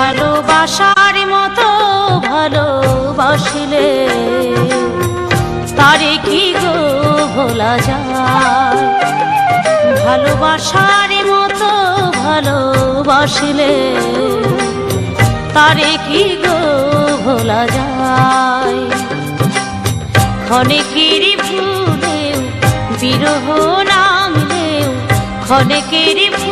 ভালোবাসার মতো ভালোবাসিলে। তারে কি গো ভোলা যায়? ভালোবাসার মতো ভালোবাসিলে। তারে কি গো ভোলা যায়? ক্ষণেকের ভুলেও বিরহ নামলেও ক্ষণেকের ভুলেও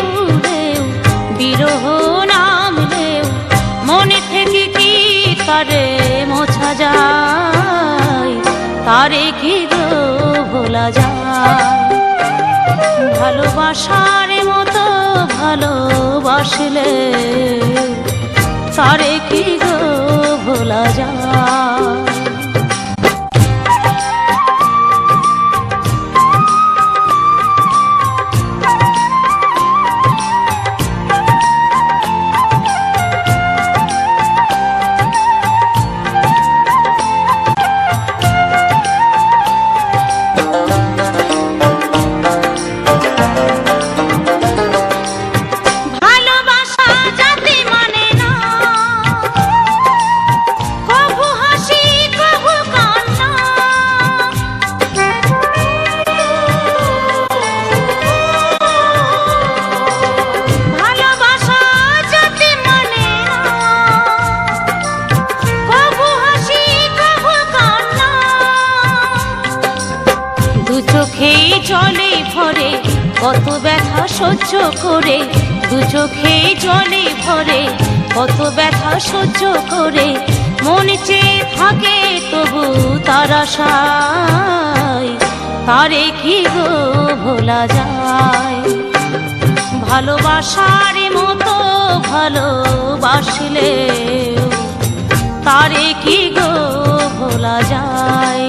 তারে কি গো ভোলা যায় ভালোবাসার মতো ভালোবাসলে তারে কি গো ভোলা যায় দু চোখেই জলে ভরে, কত ব্যথা সহ্য করে। দু চোখেই জলে ভরে, কত ব্যথা সহ্য করে। মন চেয়ে থাকে তবু তার আশায়, তারে কি গো ভোলা যায়? ভালোবাসার মতো ভালোবাসলে তারে কি গো ভোলা যায়?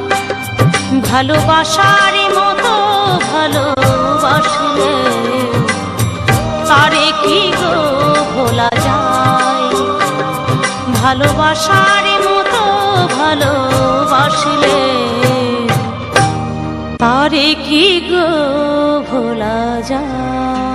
ভালোবাসার মতো ভালোবাসলে তারে কি গো ভোলা যায়? ভালোবাসার মতো ভালোবাসলে তারে কি গো ভোলা যায়?